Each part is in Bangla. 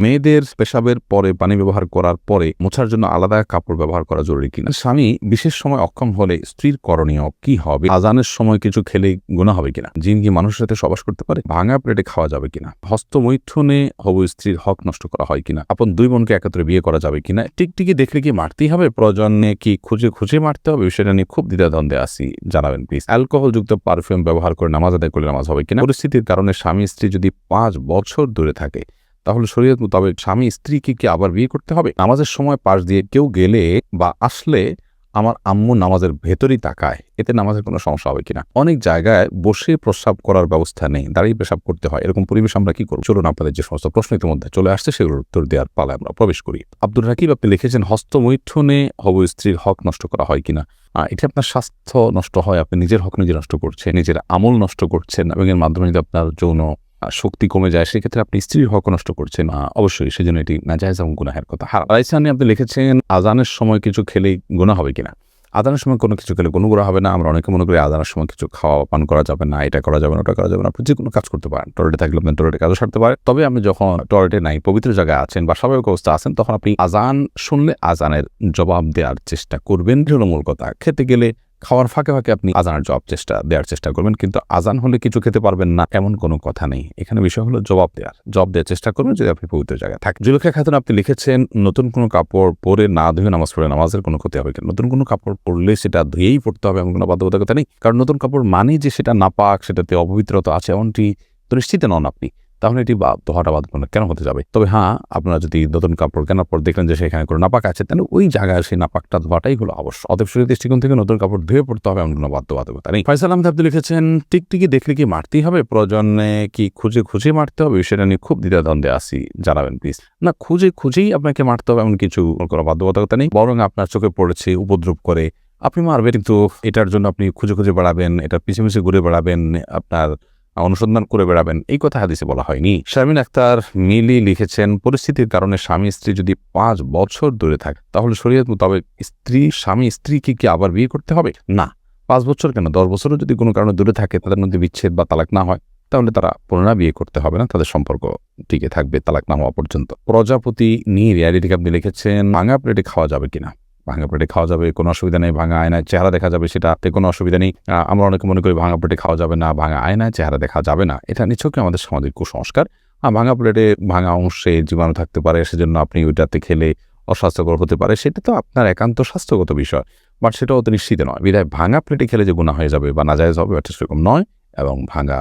মেয়েদের পেশাবের পরে পানি ব্যবহার করার পরে মোছার জন্য আলাদা কাপড় ব্যবহার করা জরুরি কিনা? স্বামী বিশেষ সময় অক্ষম হলে স্ত্রীর করণীয় কি হবে? আজানের সময় কিছু খেলে গুণা হবে কিনা? জিন কি মানুষের সাথে সবাস করতে পারে? ভাঙা প্লেটে খাওয়া যাবে কিনা? হস্তমৈথুনে হব স্ত্রীর হক নষ্ট করা হয় কিনা? আপন দুই বোনকে একত্রে বিয়ে করা যাবে কিনা? টিকটিকি দেখলে কি মারতেই হবে? প্রয়োজনে কি খুঁজে খুঁজে মারতে হবে? বিষয়টা নিয়ে খুব দ্বিধাদ্বন্দ্বে আসি জানাবেন প্লিজ অ্যালকোহল যুক্ত পারফিউম ব্যবহার করে নামাজ আদায় করলে নামাজ হবে কিনা? পরিস্থিতির কারণে স্বামী স্ত্রী যদি পাঁচ বছর দূরে থাকে তাহলে শরীয়ত মোতাবেক স্বামী স্ত্রীকে কি আবার বিয়ে করতে হবে? নামাজের সময় পাশ দিয়ে কেউ গেলে বা আসলে আমার আম্মু নামাজের ভেতরই তাকায়, এতে নামাজের কোনো সমস্যা হবে কিনা? অনেক জায়গায় বসে প্রস্রাব করার ব্যবস্থা নেই, দাঁড়িয়ে পেশাব করতে হয়। এরকম পরিবেশ আমরা কি করব? চলুন আপনাদের যে সমস্ত প্রশ্ন ইতিমধ্যে চলে আসছে, সেগুলোর উত্তর দেওয়ার পালায় আমরা প্রবেশ করি। আব্দুল রাকিব আপনি লিখেছেন, হস্তমৈথুনে হব স্ত্রীর হক নষ্ট করা হয় কিনা? এটি আপনার স্বাস্থ্য নষ্ট হয়, আপনি নিজের হক নিজে নষ্ট করছেন, নিজের আমল নষ্ট করছেন, এবং এর মাধ্যমে যদি আপনার যৌন শক্তি কমে যায়, সেক্ষেত্রে আপনি স্ত্রীর হক নষ্ট করছেন অবশ্যই সেজন্য এটি নাজায়জ এবং গুনাহের কথা। রাইসানি আপনি লিখেছেন, আজানের সময় কিছু খেলেই গুণা হবে কিনা? আদানের সময় কোনো কিছু খেলে কোনো গুণা হবে না। আমরা অনেকে মনে করি আদানের সময় কিছু খাওয়া পান করা যাবে না, এটা করা যাবে না, ওটা করা যাবে না। আপনি যে কোনো কাজ করতে পারেন। টয়লেটে থাকলে আপনি টয়লেটে কাজও সারতে পারেন তবে আপনি যখন টয়লেটে নাই, পবিত্র জায়গায় আছেন বা স্বাভাবিক অবস্থা আছেন, তখন আপনি আজান শুনলে আজানের জবাব দেওয়ার চেষ্টা করবেন। হলো মূল কথা। খেতে গেলে খাওয়ার ফাঁকে ফাঁকে আপনি আজানের জবাব চেষ্টা দেওয়ার চেষ্টা করবেন। কিন্তু আজান হলে কিছু খেতে পারবেন না, এমন কোনো কথা নেই। এখানে বিষয় হলো জবাব দেওয়ার জবাব দেওয়ার চেষ্টা করবেন যদি আপনি পবিত্র জায়গায় থাকেন। জুলেখা খাতুন, আপনি লিখেছেন, নতুন কোনো কাপড় পরে না ধুয়ে নামাজ পড়ে নামাজের কোনো ক্ষতি হবে নতুন কোনো কাপড় পরলে সেটা ধুয়েই পড়তে হবে এমন কোনো বাধ্যবাধকতা নেই? কারণ নতুন কাপড় মানেই যে সেটা নাপাক, সেটাতে অপবিত্রতা আছে, এমনটি তো নিশ্চিত নন আপনি। তাহলে এটি বা দোহাটা বাদ কেন হতে যাবে? তবে হ্যাঁ আপনারা যদি নতুন কাপড় কেনার পর দেখলেন যে সেখানে কোনো নাপাক আছে, তাহলে ওই জায়গায় সেই নাপাকটা ধোয়াটাই হলো অবশ্য অতএব শরীর দৃষ্টিকোণ থেকে নতুন কাপড় ধুয়ে পড়তে হবে এমন কোনো বাধ্যবাধকতা নেই। ফয়সাল আহমেদ, আপনি লিখেছেন, টিকটিকি দেখলে কি মারতেই হবে? প্রয়োজনে কি খুঁজে খুঁজে মারতে হবে? সেটা নিয়ে খুব দ্বিধাদ্বন্দ্বে আসি জানাবেন প্লিজ না, খুঁজে খুঁজেই আপনাকে মারতে হবে এমন কিছু কোনো বাধ্যবাধকতা নেই। বরং আপনার চোখে পড়েছে উপদ্রব করে আপনি মারবেন। কিন্তু এটার জন্য আপনি খুঁজে খুঁজে বেড়াবেন এটা পিছিয়ে পিছিয়ে ঘুরে বেড়াবেন, আপনার অনুসন্ধান করে বেড়াবেন। এই কথা হাদিসে বলা হয়নি। শারমিন আক্তার মিলি লিখেছেন, পরিস্থিতির কারণে স্বামী স্ত্রী যদি পাঁচ বছর দূরে থাকে, তাহলে শরীয়ত মোতাবেক স্ত্রী, স্বামী স্ত্রীকে কি আবার বিয়ে করতে হবে? না। পাঁচ বছর কেন? দশ বছরও যদি কোনো কারণে দূরে থাকে, তাদের মধ্যে বিচ্ছেদ বা তালাক না হয়, তাহলে তারা পুনরায় বিয়ে করতে হবে না। তাদের সম্পর্ক টিকে থাকবে তালাক না হওয়া পর্যন্ত। প্রজাপতি নিয়ে রিয়ালিটি আপনি লিখেছেন, ভাঙা প্লেটে খাওয়া যাবে কিনা? ভাঙা প্লেটে খাওয়া যাবে, কোনো অসুবিধা নেই, ভাঙা আয়নায় চেহারা দেখা যাবে, সেটাতে কোনো অসুবিধা নেই। আমরা অনেকে মনে করি ভাঙা প্লেটে খাওয়া যাবে না, ভাঙা আয়নায় চেহারা দেখা যাবে না। এটা নিছকই আমাদের সামাজিক কুসংস্কার। আর ভাঙা প্লেটে ভাঙা অংশে জীবাণু থাকতে পারে, সেজন্য আপনি ওইটাতে খেলে অস্বাস্থ্যকর হতে পারে। সেটা তো আপনার একান্ত স্বাস্থ্যগত বিষয়, বাট সেটাও তো নিশ্চিত নয়। বিধায় ভাঙা প্লেটে খেলে যে গুণা হয়ে যাবে বা নাজায়জ হবে এটা সেরকম নয়, এবং ভাঙা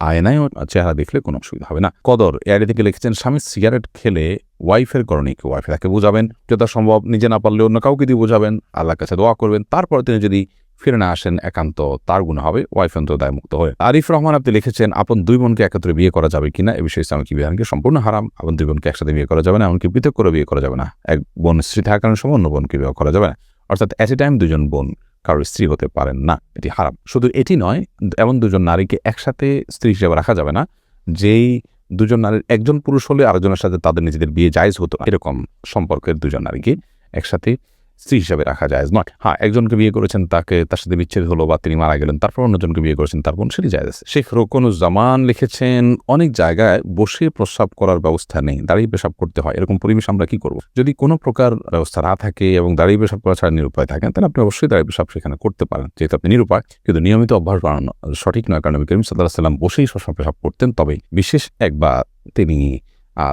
আয়নায় চেহারা দেখলে কোনো অসুবিধা হবে না। কদর এআইডি থেকে লিখেছেন, স্বামী সিগারেট খেলে ওয়াইফের করণীকে ওয়াইফে তাকে বোঝাবেন। যথাসম্ভব নিজে না পারলে অন্য কাউকে দিয়ে বোঝাবেন। আল্লাহর কাছে দোয়া করবেন। তারপর তিনি যদি ফিরে না আসেন, একান্ত তার গুণ হবে, ওয়াইফ অন্তত দায়মুক্ত হয়ে। আরিফ রহমান আপনি লিখেছেন, আপন দুই বোনকে একত্রে বিয়ে করা যাবে কিনা এ বিষয়ে ইসলামিক বিধানকে সম্পূর্ণ হারাম? আপন দুই বোনকে একসাথে বিয়ে করা যাবে না, এমনকি পৃথক করে বিয়ে করা যাবে না। এক বোন স্ত্রী থাকার সময় অন্য বোনকে বিয়ে করা যাবে না। অর্থাৎ অ্যাট এ টাইম দুজন বোন কারোর স্ত্রী হতে পারেন না, এটি হারাম। শুধু এটি নয়, এমন দুজন নারীকে একসাথে স্ত্রী হিসেবে রাখা যাবে না, যেই দুজন নারীর একজন পুরুষ হলে আরেকজনের সাথে তাদের নিজেদের বিয়ে জায়জ হতো এরকম সম্পর্কের দুজন নারীকে একসাথে স্ত্রী হিসাবে রাখা যায় নয় হ্যাঁ একজনকে বিয়ে করেছেন, তাকে, তার সাথে বিচ্ছেদ হলো বা তিনি মারা গেলেন, তারপর অন্যজনকে বিয়ে করেছেন তারপর সেটি যায় শেখ রোকনুজ্জামান লিখেছেন, অনেক জায়গায় বসে প্রস্রাব করার ব্যবস্থা নেই, দাঁড়িয়ে পেশাব করতে হয়, এরকম পরিবেশ আমরা কি করব? যদি কোনো প্রকার ব্যবস্থা না থাকে এবং দাঁড়িয়ে পেশাব করা ছাড়া নিরুপায় থাকেন, তাহলে আপনি অবশ্যই দাঁড়িয়ে পেশাব সেখানে করতে পারেন, যেহেতু আপনি নিরুপায়, কিন্তু নিয়মিত অভ্যাস বাড়ানো সঠিক নয়, কারণ করিম সাল্লাহ সাল্লাম বসেই প্রস্রাব পেশাব করতেন, তবে বিশেষ একবার তিনি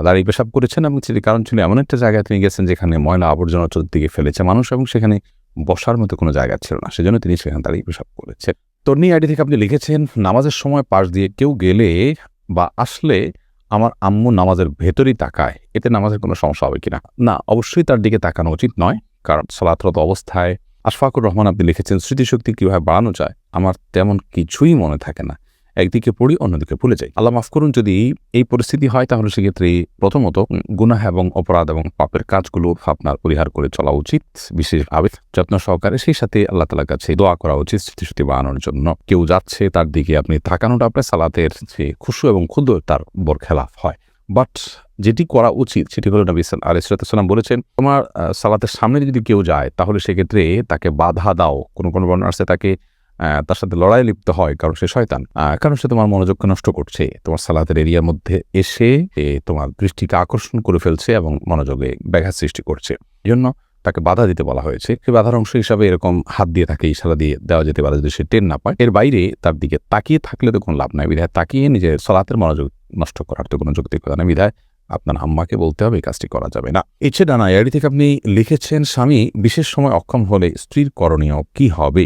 দাঁড়িয়ে পেশাব করেছেন এবং সেটি কারণ ছিল এমন একটা জায়গায় তিনি গেছেন যেখানে ময়লা আবর্জনা চতুর্দিকে ফেলেছে। মানুষ এবং সেখানে বসার মতো কোনো জায়গা ছিল না। সেজন্য তিনি সেখানে দাঁড়িয়ে পেশাব করেছেন। তর্নি আইডি থেকে আপনি লিখেছেন, নামাজের সময় পাশ দিয়ে কেউ গেলে বা আসলে আমার আম্মু নামাজের ভেতরই তাকায়। এতে নামাজের কোনো সমস্যা হবে কিনা? না, অবশ্যই তার দিকে তাকানো উচিত নয়। কারণ সালাতরত অবস্থায় আশফাকুর রহমান আপনি লিখেছেন, স্মৃতিশক্তি কীভাবে বাড়ানো যায়? আমার তেমন কিছুই মনে থাকে না। একদিকে পড়ি, অন্যদিকে ভুলে যাই। আল্লাহ মাফ করুন, যদি এই পরিস্থিতি হয়, তাহলে সেক্ষেত্রে প্রথমত গুনাহ এবং অপরাধ এবং পাপের কাজগুলো আপনার পরিহার করে চলা উচিত। বিশেষভাবে যত্ন সহকারে সেই সাথে আল্লাহ তালার কাছে দোয়া করা উচিত স্মৃতিশক্তি বানানোর জন্য। কেউ যাচ্ছে, তার দিকে আপনি তাকানোটা আপনার সালাতের যে খুশু এবং ক্ষুদ্র তার বর খেলাফ হয়। বাট যেটি করা উচিত, সেটি হলো নবী আলিসাল্লাম বলেছেন, তোমার সালাতের সামনে যদি কেউ যায়, তাহলে সেক্ষেত্রে তাকে বাধা দাও। কোনো কোনো বর্ণনা আছে তাকে তার সাথে লড়াই লিপ্ত হয় কারণ সে শয়তান। কারণ সে তোমার মনোযোগকে নষ্ট করছে। তোমার সালাতের এরিয়ার মধ্যে এসে তোমার দৃষ্টিকে আকর্ষণ করে ফেলছে এবং মনোযোগে ব্যাঘাত সৃষ্টি করছে। এই জন্য তাকে বাধা দিতে বলা হয়েছে। সে বাধার অংশ হিসাবে এরকম হাত দিয়ে তাকে ইশারা দিয়ে দেওয়া যেতে পারে যদি সে টেন না পায়। এর বাইরে তার দিকে তাকিয়ে থাকলে তো কোনো লাভ নাই বিধায় তাকিয়ে নিজের সলাতের মনোযোগ নষ্ট করার তো কোনো যৌক্তিকতা নেই। বিধায় আপনার আম্মাকে বলতে হবে এই কাজটি করা যাবে না। ইচ্ছে ডানা এআইডি থেকে আপনি লিখেছেন, স্বামী, বিশেষ সময় অক্ষম হলে স্ত্রীর করণীয় কি হবে?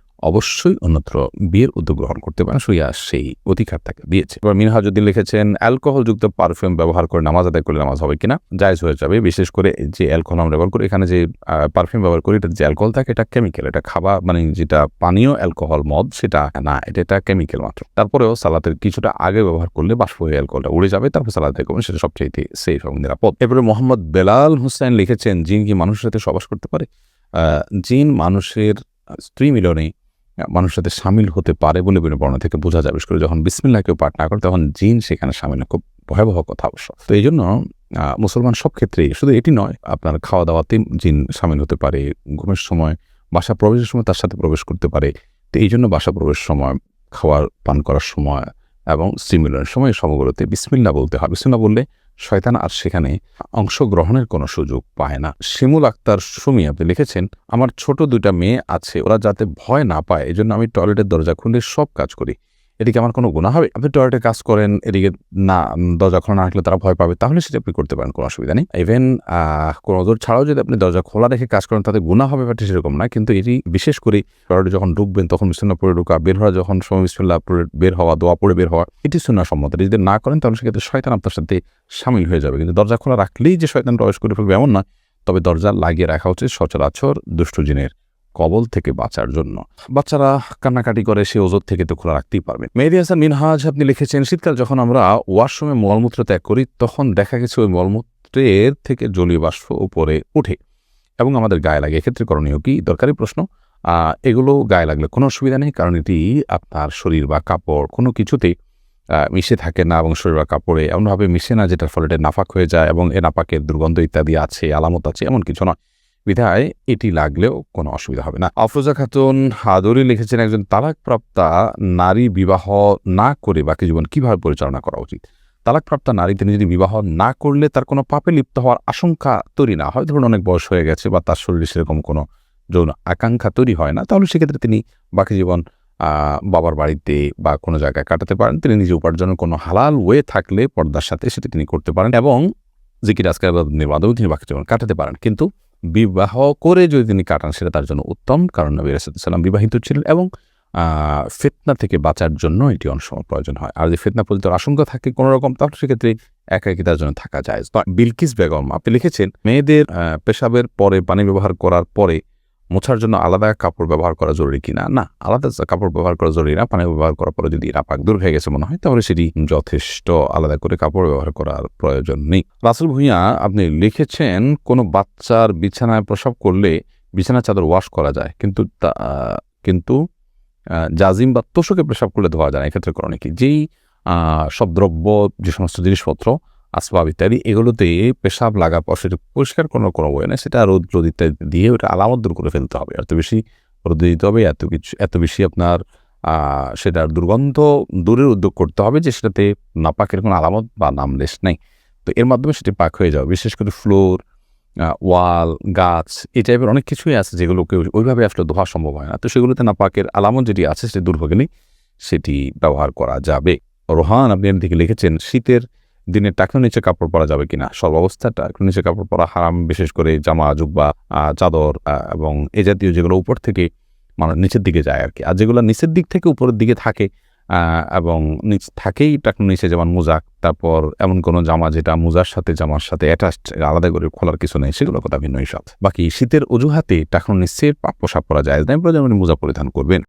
অবশ্যই অন্যত্র বিয়ের উদ্যোগ গ্রহণ করতে পারেন। সইয়া সেই অধিকার তাকে দিয়েছে। এবার মিনহাজুদ্দিন লিখেছেন, অ্যালকোহলযুক্ত পারফিউম ব্যবহার করে নামাজ আদায় করলে নামাজ হবে কিনা? জায়জ হয়ে যাবে। বিশেষ করে যে অ্যালকোহল আমরা ব্যবহার করি, এখানে যে পারফিউম ব্যবহার করি, এটা যে অ্যালকোহল থাকে, এটা কেমিক্যাল। এটা খাবার মানে যেটা পানীয় অ্যালকোহল মদ, সেটা না, এটা এটা কেমিক্যাল মাত্র। তারপরেও সালাতের কিছুটা আগে ব্যবহার করলে বাষ্প হয়ে অ্যালকোহলটা উড়ে যাবে, তারপর সালাদ করবেন, সেটা সবচেয়ে সেফ এবং নিরাপদ। এরপরে মোহাম্মদ বেলাল হুসাইন লিখেছেন, জিন কি মানুষের সাথে সবাস করতে পারে? জিন মানুষের স্ত্রী মিলনে মানুষের সাথে সামিল হতে পারে বলে বিভিন্ন বর্ণনা থেকে বোঝা যাবে করে যখন বিসমিল্লাহ কেউ পাঠ না করে, তখন জিন সেখানে সামিল খুব ভয়াবহ কথা অবশ্য। তো এই জন্য মুসলমান সব ক্ষেত্রেই, শুধু এটি নয়, আপনার খাওয়া দাওয়াতে জিন সামিল হতে পারে, ঘুমের সময় বাসা প্রবেশের সময় তার সাথে প্রবেশ করতে পারে। তো এই জন্য বাসা প্রবেশের সময়, খাওয়ার, পান করার সময় এবং স্টিমুলের সময় সবগুলোতে বিসমিল্লা বলতে হয়। বিসমিল্লা বললে শয়তান আর সেখানে অংশগ্রহণের কোনো সুযোগ পায় না। শিমুল আক্তার সুমি আপনি লিখেছেন, আমার ছোট দুইটা মেয়ে আছে, ওরা যাতে ভয় না পায়, এজন্য জন্য আমি টয়লেটের দরজা খুলে সব কাজ করি। এদিকে আমার কোনো গুণা হবে? আপনি টয়লেটে কাজ করেন, এদিকে না, দরজা খোলা না রাখলে তারা ভয় পাবে, তাহলে সেটা আপনি করতে পারেন, কোনো অসুবিধা নেই। ইভেন কোনো ওদের ছাড়াও যদি আপনি দরজা খোলা রেখে কাজ করেন, তাতে গুণা হবে ব্যাপারটি সেরকম না। কিন্তু এটি বিশেষ করে টয়লেটে যখন ঢুকবেন, তখন বিসমিল্লা পড়ে ঢুকা, বের হওয়া যখন সময় বিসমিল্লা পড়ে বের হওয়া, দোয়া পড়ে বের হওয়া, এটি শূন্য সম্মত। যদি না করেন, তাহলে সেক্ষেত্রে শয়তান আপনার সাথে সামিল হয়ে যাবে। কিন্তু দরজা খোলা রাখলেই যে শয়তান প্রবেশ করে ফেলবে এমন না তবে দরজা লাগিয়ে রাখা উচিত সচরাচর দুষ্ট জিনের। কবল থেকে বাঁচার জন্য। বাচ্চারা কান্নাকাটি করে সে ওজোর থেকে তো খোলা রাখতেই পারবে। মেহেদি হাসান মিনহাজ আপনি লিখেছেন শীতকাল যখন আমরা ওয়াশরুমে মলমূত্র ত্যাগ করি তখন দেখা গেছে ওই মলমূত্রের থেকে জলীয় বাষ্প উপরে উঠে এবং আমাদের গায়ে লাগে। এক্ষেত্রে করণীয় কি? দরকারি প্রশ্ন। এগুলো গায়ে লাগলে কোনো অসুবিধা নেই কারণ এটি আপনার শরীর বা কাপড় কোনো কিছুতেই আহ, মিশে থাকে না এবং শরীর বা কাপড়ে এমনভাবে মিশে না যেটার ফলে এটা নাফাক হয়ে যায় এবং এ নাপাকের দুর্গন্ধ ইত্যাদি আছে আলামত আছে এমন কিছু নয়। বিধায় এটি লাগলেও কোনো অসুবিধা হবে না। আফরোজা খাতুন হাদরি লিখেছেন, একজন তালাকপ্রাপ্তা নারী বিবাহ না করে বাকি জীবন কীভাবে পরিচালনা করা উচিত? তালাকপ্রাপ্তা নারী তিনি যদি বিবাহ না করলে তার কোনো পাপে লিপ্ত হওয়ার আশঙ্কা তৈরি না। হয় ধরুন অনেক বয়স হয়ে গেছে বা তার শরীরে সেরকম কোনো যৌন আকাঙ্ক্ষা তৈরি হয় না, তাহলে সেক্ষেত্রে তিনি বাকি জীবন বাবার বাড়িতে বা কোনো জায়গায় কাটাতে পারেন। তিনি নিজে উপার্জনের কোনো হালাল ওয়ে থাকলে পর্দার সাথে সেটা তিনি করতে পারেন এবং জিকির আজকাল নির্মাণেও তিনি বাকি জীবন কাটাতে পারেন। কিন্তু বিবাহ করে যদি তিনি কাটান, সেটা তার জন্য উত্তম, কারণ নবী রাসাদাম বিবাহিত ছিলেন এবং ফেতনা থেকে বাঁচার জন্য এটি অনেক সময় প্রয়োজন হয়। আর যদি ফেতনা পরিত আশঙ্কা থাকে কোনো রকম, তাহলে সেক্ষেত্রে একাকি তার জন্য থাকা যায়। বিলকিস বেগম, আপনি লিখেছেন, মেয়েদের পেশাবের পরে পানি ব্যবহার করার পরে মোছার জন্য আলাদা কাপড় ব্যবহার করা জরুরি কিনা? না, আলাদা কাপড় ব্যবহার করা জরুরি না। পানি ব্যবহার করার পরে যদি নাপাক দূর হয়ে গেছে মনে হয়, তাহলে সেটি যথেষ্ট আলাদা করে কাপড় ব্যবহার করার প্রয়োজন নেই। রাসেল ভূঁইয়া, আপনি লিখেছেন, কোনো বাচ্চার বিছানায় প্রসব করলে বিছানার চাদর ওয়াশ করা যায়। কিন্তু তা- কিন্তু জাজিম বা তোষকে প্রসাব করলে ধোয়া যায় না। এক্ষেত্রে করণে কি? যেই সব দ্রব্য, যে সমস্ত জিনিসপত্র আসবাব ইত্যাদি, এগুলোতে পেশাব পর সেটা পরিষ্কার কোনো কোনো বই না সেটা রোদ ইত্যাদি দিয়ে ওটা আলামত দূর করে ফেলতে হবে। এত বেশি রোদ দিতে হবে, এত কিছু, এত বেশি আপনার সেটার দুর্গন্ধ দূরের উদ্যোগ করতে হবে যে সেটাতে নাপাকের কোনো আলামত বা নাম নামলেশ নেই। তো এর মাধ্যমে সেটি পাক হয়ে যাবে। বিশেষ করে ফ্লোর ওয়াল, গাছ, এই টাইপের অনেক কিছুই আছে যেগুলোকে ওইভাবে আসলে ধোয়া সম্ভব হয় না। তো সেগুলোতে নাপাকের আলামত যেটি আছে সেটি দূর হয়ে গেলেই সেটি ব্যবহার করা যাবে। রোহান, আপনি এর দিকে লিখেছেন, শীতের দিনে টাকনো নিচে কাপড় পরা যাবে কিনা? সব অবস্থা টাকনো নিচে কাপড় পরা হারাম, বিশেষ করে জামা, জুব্বা চাদর এবং এ জাতীয় যেগুলো উপর থেকে মানে নিচের দিকে যায় আর কি আর যেগুলো নিচের দিক থেকে উপরের দিকে থাকে এবং নিচ থাকেই টাকনো নিচে যেমন মোজাক, তারপর এমন কোনো জামা যেটা মোজার সাথে, জামার সাথে অ্যাটাচড আলাদা করে খোলার কিছু নেই সেগুলো কথা ভিন্ন হিসাব বাকি শীতের অজুহাতে টাকনো নিচে পোশাক পরা যায় না প্রয়োজন মোজা পরিধান করবেন।